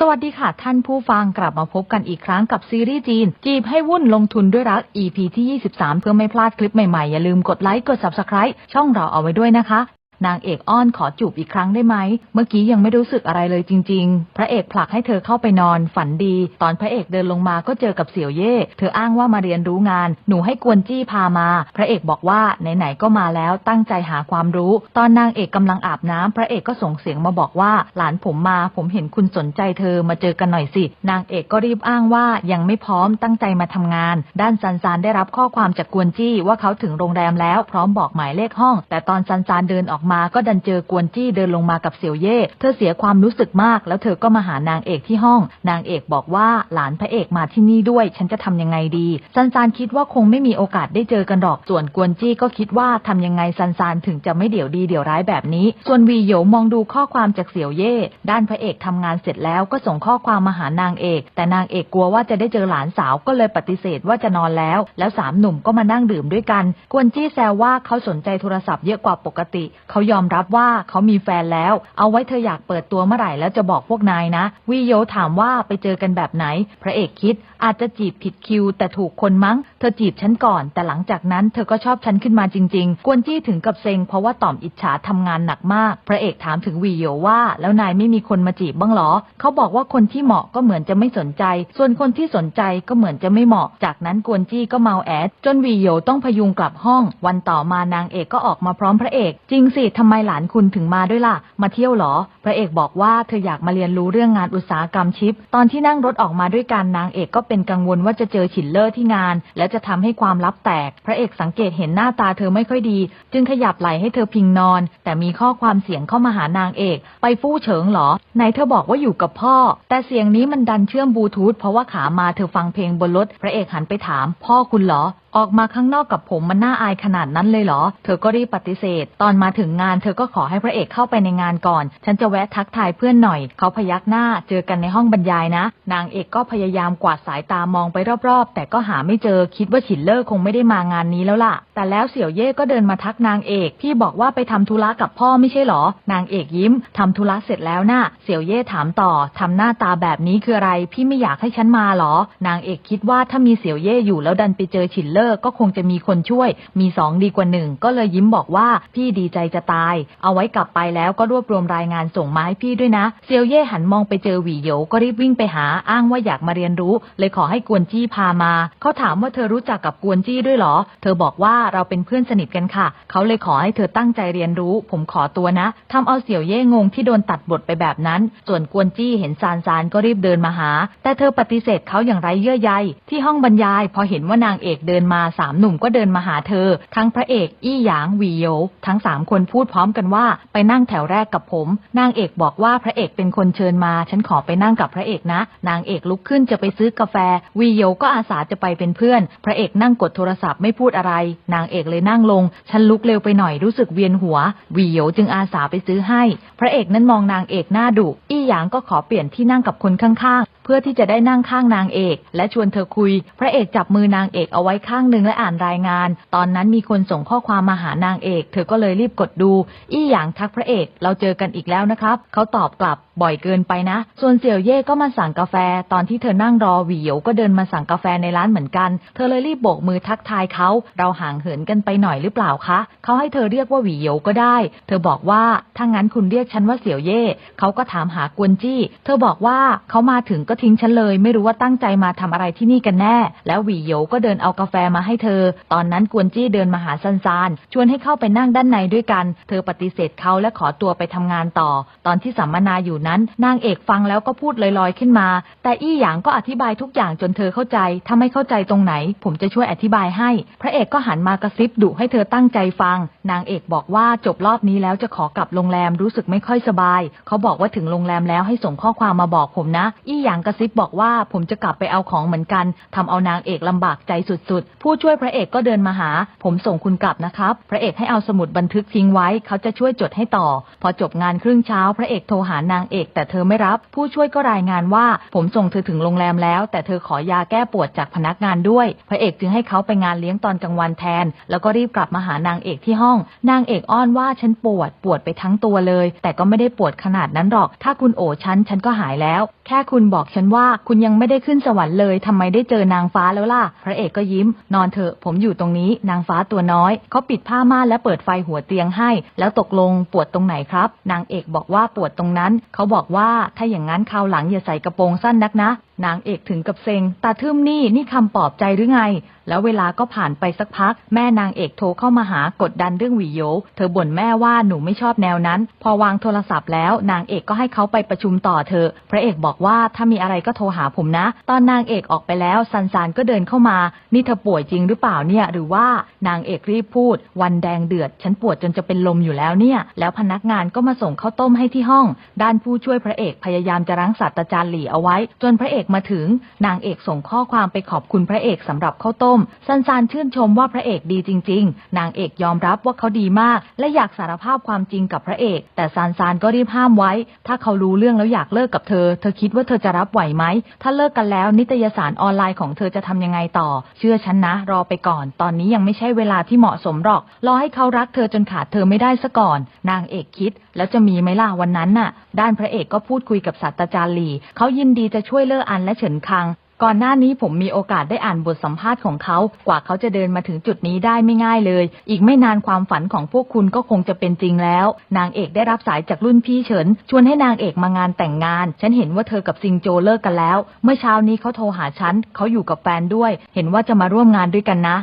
สวัสดีค่ะท่านผู้ฟังกลับมาพบกันอีกครั้งกับซีรีส์จีน จีบให้วุ่นลงทุนด้วยรัก EP ที่ 23 เพื่อไม่พลาดคลิปใหม่ๆ อย่าลืมกดไลค์กด Subscribe ช่องเราเอาไว้ด้วยนะคะ นางเอกอ้อนขอจูบอีกครั้งได้ไหม เมื่อกี้ยังไม่รู้สึกอะไรเลยจริง ๆ พระเอกผลักให้เธอเข้าไปนอน ฝันดี ตอนพระเอกเดินลงมาก็เจอกับเสี่ยวเย่ เธออ้างว่ามาเรียนรู้งาน หนูให้กวนจี้พามา พระเอกบอกว่าไหนๆก็มาแล้วตั้งใจหาความรู้ ตอนนางเอกกำลังอาบน้ำพระเอกก็ส่งเสียงมาบอกว่า หลานผมมา ผมเห็นคุณสนใจเธอมาเจอกันหน่อยสิ นางเอกก็รีบอ้างว่ายังไม่พร้อมตั้งใจมาทำงาน ด้านซันซานได้รับข้อความจากกวนจี้ว่าเขาถึงโรงแรมแล้วพร้อมบอกหมายเลขห้อง แต่ตอนซันซานเดินออกมาก็ดันเจอกวนจี้เดินลงมากับเสี่ยวเย่ เธอเสียความรู้สึกมาก แล้วเธอก็มาหานางเอกที่ห้อง นางเอกบอกว่าหลานพระเอกมาที่นี่ด้วย ฉันจะทำยังไงดี ซันซานคิดว่าคงไม่มีโอกาสได้เจอกันหรอก ส่วนกวนจี้ก็คิดว่าทำยังไงซันซานถึงจะไม่เดี่ยวดีเดี่ยวร้ายแบบนี้ ส่วนวีโยมองดูข้อความจากเสี่ยวเย่ ด้านพระเอกทำงานเสร็จแล้วก็ส่งข้อความมาหานางเอก แต่นางเอกกลัวว่าจะได้เจอหลานสาวก็เลยปฏิเสธว่าจะนอนแล้ว แล้วสามหนุ่มก็มานั่งดื่มด้วยกัน กวนจี้แซวว่าเขาสนใจโทรศัพท์เยอะกว่าปกติเขาขายอมรับว่าเขามีแฟนแล้ว เอาไว้เธออยากเปิดตัวเมื่อไหร่แล้วจะบอกพวกนายนะวีโยถามว่าไปเจอกันแบบไหน พระเอกคิดอาจจะจีบผิดคิว แต่ถูกคนมั้ง เธอจีบฉันก่อน แต่หลังจากนั้นเธอก็ชอบฉันขึ้นมาจริง ๆ กวนจี้ถึงกับเซ็งเพราะว่าต่อมอิจฉาทำงานหนักมาก พระเอกถามถึงวีโยว่า แล้วนายไม่มีคนมาจีบบ้างหรอ เขาบอกว่าคนที่เหมาะก็เหมือนจะไม่สนใจ ส่วนคนที่สนใจก็เหมือนจะไม่เหมาะ จากนั้นกวนจี้ก็เมาแอดจนวีโยต้องพยุงกลับห้อง วันต่อมานางเอกก็ออกมาพร้อมพระเอก จริงสิทำไมหลานคุณถึงมาด้วยล่ะ มาเที่ยวเหรอ ระเอกบอกว่าเธออยากมาเรียนรู้เรื่องงานอุตสาหกรรมชิป ตอนที่นั่งรถออกมาด้วยกันนางเอกก็เป็นกังวลว่าจะเจอฉินเลอร์ที่งาน แล้วจะทำให้ความลับแตก พระเอกสังเกตเห็นหน้าตาเธอไม่ค่อยดี จึงขยับไหลให้เธอพิงนอน แต่มีข้อความเสียงเข้ามาหานางเอก ไปฟู่เฉิงเหรอไหนเธอบอกว่าอยู่กับพ่อ แต่เสียงนี้มันดันเชื่อมบลูทูธเพราะว่าขามาเธอฟังเพลงบนรถพระเอกหันไปถาม พ่อคุณเหรอออกมาข้างนอกกับผมมันน่าอายขนาดนั้นเลยเหรอ เธอก็รีบปฏิเสธ ตอนมาถึงงานเธอก็ขอให้พระเอกเข้าไปในงานก่อน ฉันจะแวะทักทายเพื่อนหน่อย เขาพยักหน้าเจอกันในห้องบรรยายนะ นางเอกก็พยายามกวาดสายตามองไปรอบๆ แต่ก็หาไม่เจอคิดว่าฉินเลอร์คงไม่ได้มางานนี้แล้วล่ะ แต่แล้วเสี่ยวเย่ก็เดินมาทักนางเอกพี่บอกว่าไปทำธุระกับพ่อไม่ใช่หรอ นางเอกยิ้มทำธุระเสร็จแล้วนะ่ะเสี่ยวเย่ถามต่อทำหน้าตาแบบนี้คืออะไร พี่ไม่อยากให้ฉันมาหรอ นางเอกคิดว่าถ้ามีเสี่ยวเย่อยู่แล้วดันไปเจอฉินเลอร์ก็คงจะมีคนช่วย มีสองดีกว่าหนึ่งก็เลยยิ้มบอกว่าพี่ดีใจจะตาย เอาไว้กลับไปแล้วก็รวบรวมรายงานส่งมาให้พี่ด้วยนะ เซียวเย่หันมองไปเจอหวีเหยวก็รีบวิ่งไปหาอ้างว่าอยากมาเรียนรู้ เลยขอให้กวนจี้พามา เขาถามว่าเธอรู้จักกับกวนจี้ด้วยเหรอ เธอบอกว่าเราเป็นเพื่อนสนิทกันค่ะ เขาเลยขอให้เธอตั้งใจเรียนรู้ ผมขอตัวนะทำเอาเสี่ยวเย่งงที่โดนตัดบทไปแบบนั้น ส่วนกวนจี้เห็นซานซานก็รีบเดินมาหา แต่เธอปฏิเสธเขาอย่างไรเยื่อใย ที่ห้องบรรยาย พอเห็นว่านางเอกเดินมาสามหนุ่มก็เดินมาหาเธอ ทั้งพระเอกอี้หยางหวีโยทั้งสามคนพูดพร้อมกันว่าไปนั่งแถวแรกกับผมนางเอกบอกว่าพระเอกเป็นคนเชิญมา ฉันขอไปนั่งกับพระเอกนะ นางเอกลุกขึ้นจะไปซื้อกาแฟ วีโยก็อาสาจะไปเป็นเพื่อน พระเอกนั่งกดโทรศัพท์ไม่พูดอะไร นางเอกเลยนั่งลง ฉันลุกเร็วไปหน่อยรู้สึกเวียนหัว วีโยจึงอาสาไปซื้อให้ พระเอกนั้นมองนางเอกหน้าดุ อี้หยางก็ขอเปลี่ยนที่นั่งกับคนข้างๆ พื่อที่จะได้นั่งข้างนางเอก และชวนเธอคุย พระเอกจับมือนางเอกเอาไว้ข้างหนึ่งและอ่านรายงาน ตอนนั้นมีคนส่งข้อความมาหานางเอก เธอก็เลยรีบกดดู อี้หยางทักพระเอก เราเจอกันอีกแล้วนะครับ เขาตอบกลับบ่อยเกินไปนะ ส่วนเสี่ยวเย่ก็มาสั่งกาแฟ ตอนที่เธอนั่งรอหวีหยวก็เดินมาสั่งกาแฟในร้านเหมือนกัน เธอเลยรีบโบกมือทักทายเขา เราห่างเหินกันไปหน่อยหรือเปล่าคะ เขาให้เธอเรียกว่าหวีหยวก็ได้ เธอบอกว่าถ้างั้นคุณเรียกฉันว่าเสี่ยวเย่ เขาก็ถามหากวนจี้ เธอบอกว่าเขามาถึงก็ทิ้งฉันเลย ไม่รู้ว่าตั้งใจมาทำอะไรที่นี่กันแน่ แล้วหวีเหยก็เดินเอากาแฟมาให้เธอ ตอนนั้นกวนจี้เดินมาหาซันซานชวนให้เข้าไปนั่งด้านในด้วยกัน เธอปฏิเสธเขาและขอตัวไปทำงานต่อ ตอนที่สัมมนาอยู่นั้น นางเอกฟังแล้วก็พูดลอยๆขึ้นมา แต่อี้หยางก็อธิบายทุกอย่างจนเธอเข้าใจถ้าไม่เข้าใจตรงไหน ผมจะช่วยอธิบายให้ พระเอกก็หันมากระซิบดุให้เธอตั้งใจฟัง นางเอกบอกว่าจบรอบนี้แล้วจะขอกลับโรงแรมรู้สึกไม่ค่อยสบาย เขาบอกว่าถึงโรงแรมแล้วให้ส่งข้อความมาบอกผมนะ อี้หยางกระซิบบอกว่าผมจะกลับไปเอาของเหมือนกันทำเอานางเอกลำบากใจสุดๆ ผู้ช่วยพระเอกก็เดินมาหา ผมส่งคุณกลับนะครับ พระเอกให้เอาสมุดบันทึกทิ้งไว้ เขาจะช่วยจดให้ต่อ พอจบงานครึ่งเช้า พระเอกโทรหานางเอก แต่เธอไม่รับ ผู้ช่วยก็รายงานว่า ผมส่งเธอถึงโรงแรมแล้ว แต่เธอขอยาแก้ปวดจากพนักงานด้วย พระเอกจึงให้เขาไปงานเลี้ยงตอนกลางวันแทน แล้วก็รีบกลับมาหานางเอกที่ห้องนางเอกอ้อนว่าฉันปวดปวดไปทั้งตัวเลย แต่ก็ไม่ได้ปวดขนาดนั้นหรอก ถ้าคุณโอฉันฉันก็หายแล้ว แค่คุณบอกฉันว่าคุณยังไม่ได้ขึ้นสวรรค์เลยทำไมได้เจอนางฟ้าแล้วล่ะ พระเอกก็ยิ้ม นอนเถอะผมอยู่ตรงนี้ นางฟ้าตัวน้อยเขาปิดผ้าม่านและเปิดไฟหัวเตียงให้ แล้วตกลงปวดตรงไหนครับ นางเอกบอกว่าปวดตรงนั้น เขาบอกว่าถ้าอย่างนั้นคราวหลังอย่าใส่กระโปรงสั้นนักนะ นางเอกถึงกับเซ็งตาทึ่มนี่นี่คำปลอบใจหรือไง แล้วเวลาก็ผ่านไปสักพัก แม่นางเอกโทรเข้ามาหากดดันเรื่องหวีโย เธอบ่นแม่ว่าหนูไม่ชอบแนวนั้น พอวางโทรศัพท์แล้ว นางเอกก็ให้เขาไปประชุมต่อเธอ พระเอกบอกว่าถ้ามีอะไรก็โทรหาผมนะ ตอนนางเอกออกไปแล้วซันซานก็เดินเข้ามา นี่เธอป่วยจริงหรือเปล่าเนี่ย หรือว่านางเอกรีบพูด วันแดงเดือด ฉันปวดจนจะเป็นลมอยู่แล้วเนี่ย แล้วพนักงานก็มาส่งข้าวต้มให้ที่ห้อง ด้านผู้ช่วยพระเอกพยายามจะรั้งศาสตราจารย์หลี่เอาไว้ จนพระเอกมาถึง นางเอกส่งข้อความไปขอบคุณพระเอกสำหรับข้าวต้มซันซานชื่นชมว่าพระเอกดีจริง ๆ นางเอกยอมรับว่าเขาดีมาก และอยากสารภาพความจริงกับพระเอก แต่ซานซานก็รีบห้ามไว้ ถ้าเขารู้เรื่องแล้วอยากเลิกกับเธอ เธอคิดว่าเธอจะรับไหวไหม ถ้าเลิกกันแล้วนิตยสารออนไลน์ของเธอจะทำยังไงต่อ เชื่อฉันนะ รอไปก่อน ตอนนี้ยังไม่ใช่เวลาที่เหมาะสมหรอก รอให้เขารักเธอจนขาดเธอไม่ได้ซะก่อน นางเอกคิด แล้วจะมีไหมล่ะวันนั้นน่ะ ด้านพระเอกก็พูดคุยกับศาสตราจารย์ลีเขายินดีจะช่วยเลิกอันและเฉินคัง ก่อนหน้านี้ผมมีโอกาสได้อ่านบทสัมภาษณ์ของเขา กว่าเขาจะเดินมาถึงจุดนี้ได้ไม่ง่ายเลย อีกไม่นานความฝันของพวกคุณก็คงจะเป็นจริงแล้ว นางเอกได้รับสายจากรุ่นพี่เฉิน ชวนให้นางเอกมางานแต่งงาน ฉันเห็นว่าเธอกับซิงโจเลิกกันแล้ว เมื่อเช้านี้เขาโทรหาฉัน เขาอยู่กับแฟนด้วย เห็นว่าจะมาร่วมงานด้วยกันนะ